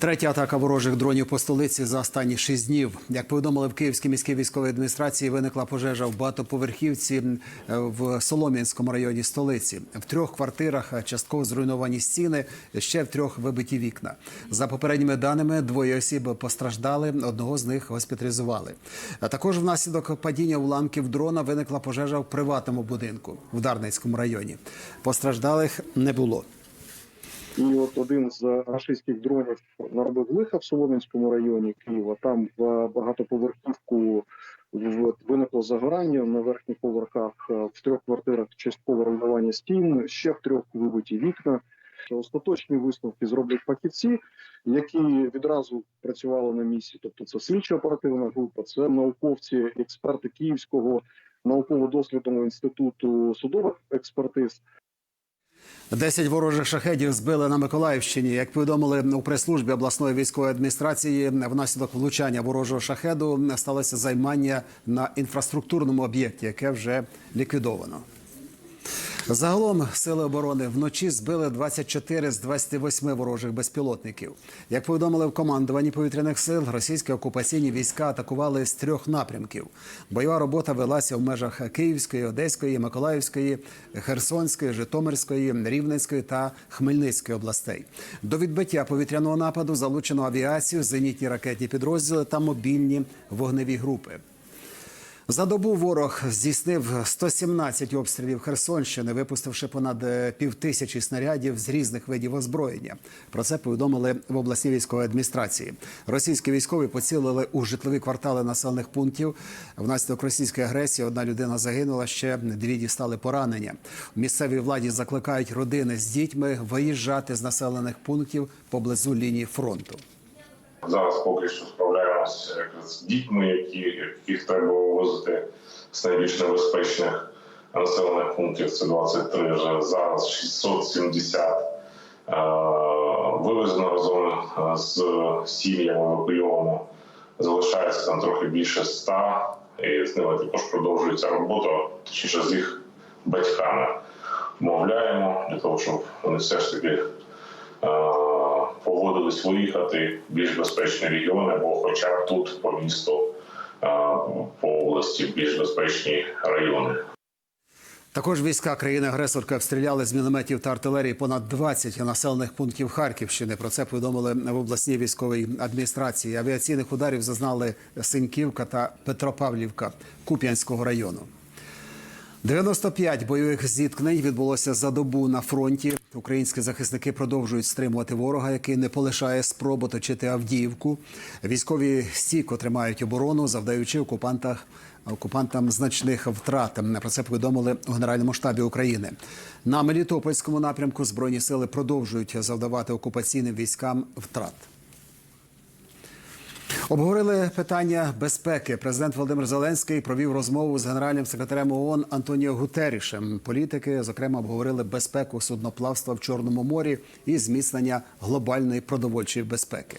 Третя атака ворожих дронів по столиці за останні шість днів. Як повідомили в Київській міській військовій адміністрації, виникла пожежа в багатоповерхівці е, в Солом'янському районі столиці. В трьох квартирах частково зруйновані стіни, ще в трьох вибиті вікна. За попередніми даними, двоє осіб постраждали, одного з них госпіталізували. Також внаслідок падіння уламків дрона виникла пожежа в приватному будинку в Дарницькому районі. Постраждалих не було. І от один з рашистських дронів наробив лиха в Солом'янському районі Києва. Там в багатоповерхівку виникло загорання на верхніх поверхах е, в трьох квартирах часткове руйнування стін, ще в трьох вибиті вікна. Остаточні висновки зроблять фахівці, які відразу працювали на місці. Тобто, це слідчо оперативна група, це науковці, експерти Київського науково-дослідного інституту судових експертиз. Десять ворожих шахедів збили на Миколаївщині. Як повідомили у прес-службі обласної військової адміністрації, внаслідок влучання ворожого шахеду сталося займання на інфраструктурному об'єкті, яке вже ліквідовано. Загалом сили оборони вночі збили 24 з 28 ворожих безпілотників. Як повідомили в командуванні повітряних сил, російські окупаційні війська атакували з трьох напрямків. Бойова робота велася в межах Київської, Одеської, Миколаївської, Херсонської, Житомирської, Рівненської та Хмельницької областей. До відбиття повітряного нападу залучено авіацію, зенітні ракетні підрозділи та мобільні вогневі групи. За добу ворог здійснив 117 обстрілів Херсонщини, випустивши понад е, півтисячі снарядів з різних видів озброєння. Про це повідомили в обласній військовій адміністрації. Російські військові поцілили у житлові квартали населених пунктів. Внаслідок російської агресії одна людина загинула, ще дві дістали поранення. Місцевій владі закликають родини з дітьми виїжджати з населених пунктів поблизу лінії фронту. Зараз поки що з дітьми, які, яких треба вивозити з найбільш небезпечних населених пунктів. Це 23 вже зараз 670 е, вивезено разом е, з сім'ями евакуйовано. Залишається там трохи більше 100, і з ними також продовжується робота, точніше з їх батьками. Мовляємо для того, щоб вони все ж таки погодились виїхати в більш безпечні регіони, або хоча б тут по місту, е, по області більш безпечні райони. Також війська країни-агресорки обстріляли з мінометів та артилерії понад 20 населених пунктів Харківщини. Про це повідомили в обласній військовій адміністрації. Авіаційних ударів зазнали Синьківка та Петропавлівка Куп'янського району. 95 бойових зіткнень відбулося за добу на фронті. Українські захисники продовжують стримувати ворога, який не полишає спроб оточити Авдіївку. Військові стійко тримають оборону, завдаючи окупантах окупантам значних втрат. Про це повідомили у Генеральному штабі України. На Мелітопольському напрямку збройні сили продовжують завдавати окупаційним військам втрат. Обговорили питання безпеки. Президент Володимир Зеленський провів розмову з генеральним секретарем ООН Антоніо Гутерішем. Політики, зокрема, обговорили безпеку судноплавства в Чорному морі і зміцнення глобальної продовольчої безпеки.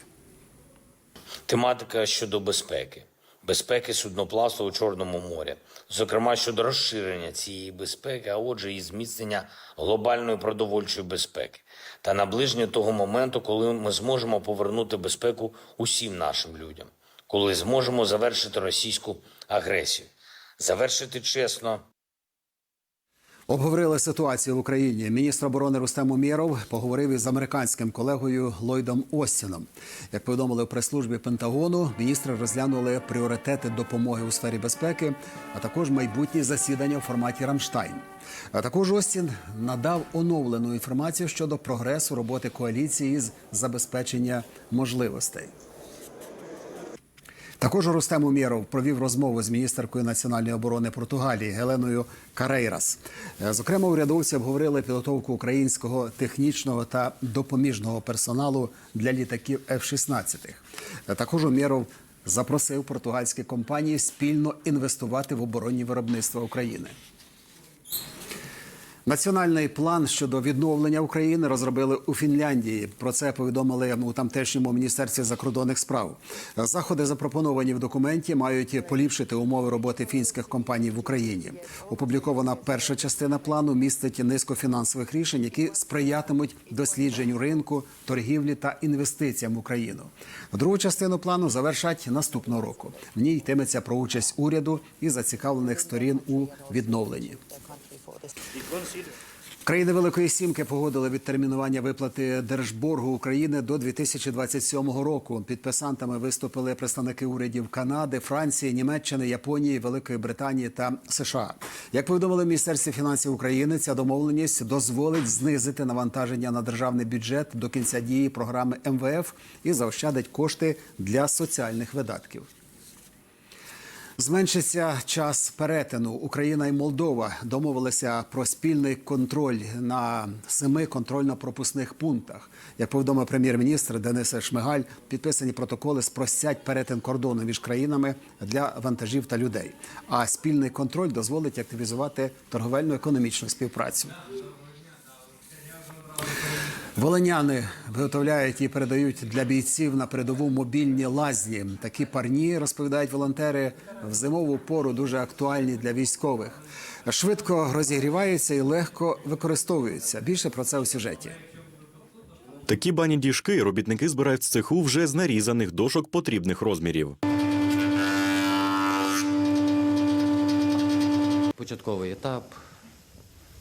Тематика щодо безпеки, безпеки судноплавства у Чорному морі, зокрема щодо розширення цієї безпеки, а отже, і зміцнення глобальної продовольчої безпеки. Та наближення того моменту, коли ми зможемо повернути безпеку усім нашим людям, коли зможемо завершити російську агресію, завершити чесно. Обговорили ситуацію в Україні. Міністр оборони Рустем Умєров поговорив із американським колегою Ллойдом Остіном. Як повідомили в прес-службі Пентагону, міністри розглянули пріоритети допомоги у сфері безпеки, а також майбутні засідання у форматі Рамштайн. А також Остін надав оновлену інформацію щодо прогресу роботи коаліції з забезпечення можливостей. Також Рустем Умєров провів розмову з міністеркою національної оборони Португалії Геленою Карейрас. Е, Зокрема, урядовці обговорили підготовку українського технічного та допоміжного персоналу для літаків F-16. Е, Також Умєров запросив португальські компанії спільно інвестувати в оборонні виробництва України. Національний план щодо відновлення України розробили у Фінляндії. Про це повідомили у тамтешньому міністерстві закордонних справ. Заходи, запропоновані в документі, мають поліпшити умови роботи фінських компаній в Україні. Опублікована перша частина плану містить низку фінансових рішень, які сприятимуть дослідженню ринку, торгівлі та інвестиціям в Україну. Другу частину плану завершать наступного року. В ній йтиметься про участь уряду і зацікавлених сторін у відновленні. Країни Великої Сімки погодили відтермінування виплати держборгу України до 2027 року. Підписантами виступили представники урядів Канади, Франції, Німеччини, Японії, Великої Британії та США. Як повідомили в Міністерстві фінансів України, ця домовленість дозволить знизити навантаження на державний бюджет до кінця дії програми МВФ і заощадить кошти для соціальних видатків. Зменшиться час перетину. Україна і Молдова домовилися про спільний контроль на семи контрольно-пропускних пунктах. Як повідомив прем'єр-міністр Денис Шмигаль, підписані протоколи спростять перетин кордону між країнами для вантажів та людей. А спільний контроль дозволить активізувати торговельно-економічну співпрацю. Волиняни виготовляють і передають для бійців на передову мобільні лазні. Такі парні розповідають волонтери в зимову пору дуже актуальні для військових. Швидко розігріваються і легко використовуються. Більше про це у сюжеті. Такі бані діжки робітники збирають з цеху вже з нарізаних дошок потрібних розмірів. Початковий етап.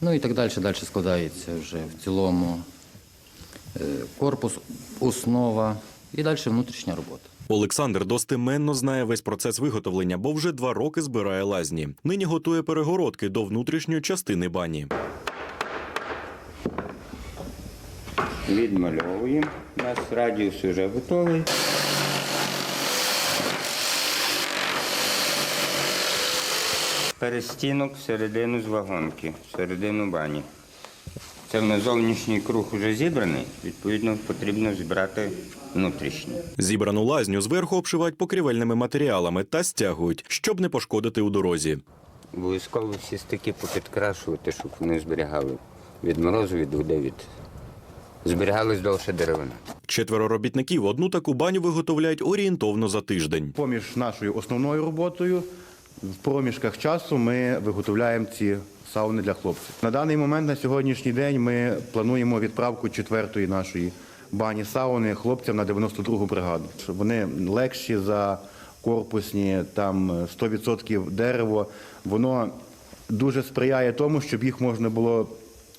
Ну і так далі, далі складається вже в цілому корпус, основа і далі внутрішня робота. Олександр достеменно знає весь процес виготовлення, бо вже два роки збирає лазні. Нині готує перегородки до внутрішньої частини бані. Відмальовуємо. У нас радіус вже готовий. Перестінок всередину з вагонки, всередину бані. Це в нас зовнішній круг вже зібраний, відповідно, потрібно зібрати внутрішній. Зібрану лазню зверху обшивають покрівельними матеріалами та стягують, щоб не пошкодити у дорозі. Обов'язково всі стики попідкрашувати, щоб вони зберігали від морозу, від води, від... зберігались довше деревина. Четверо робітників одну таку баню виготовляють орієнтовно за тиждень. Поміж нашою основною роботою в проміжках часу ми виготовляємо ці сауни для хлопців. На даний момент, на сьогоднішній день, ми плануємо відправку четвертої нашої бані сауни хлопцям на 92-гу бригаду. Вони легші за корпусні, там 100% дерево. Воно дуже сприяє тому, щоб їх можна було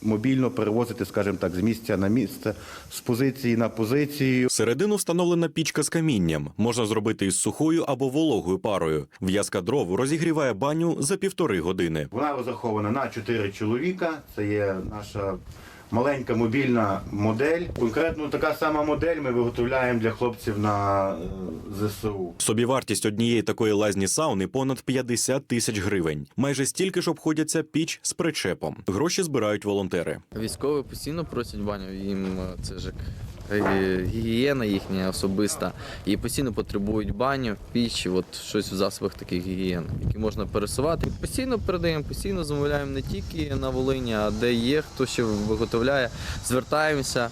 мобільно перевозити, скажімо так, з місця на місце, з позиції на позицію. Середину встановлена пічка з камінням. Можна зробити із сухою або вологою парою. В'язка дров розігріває баню за півтори години. Вона розрахована на чотири чоловіка. Це є наша маленька мобільна модель. Конкретно така сама модель ми виготовляємо для хлопців на е, ЗСУ. Собівартість однієї такої лазні сауни понад 50 тисяч гривень. Майже стільки ж обходяться піч з причепом. Гроші збирають волонтери. Військові постійно просять баню, їм е, це ж як, гігієна їхня особиста, і постійно потребують баню, піч, от щось в засобах таких гігієни, які можна пересувати. Постійно передаємо, постійно замовляємо не тільки на Волині, а де є, хто ще виготовляє, звертаємося,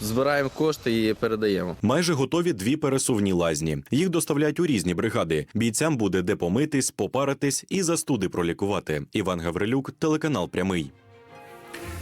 збираємо кошти і передаємо. Майже готові дві пересувні лазні. Їх доставляють у різні бригади. Бійцям буде де помитись, попаритись і застуди пролікувати. Іван Гаврилюк, телеканал Прямий.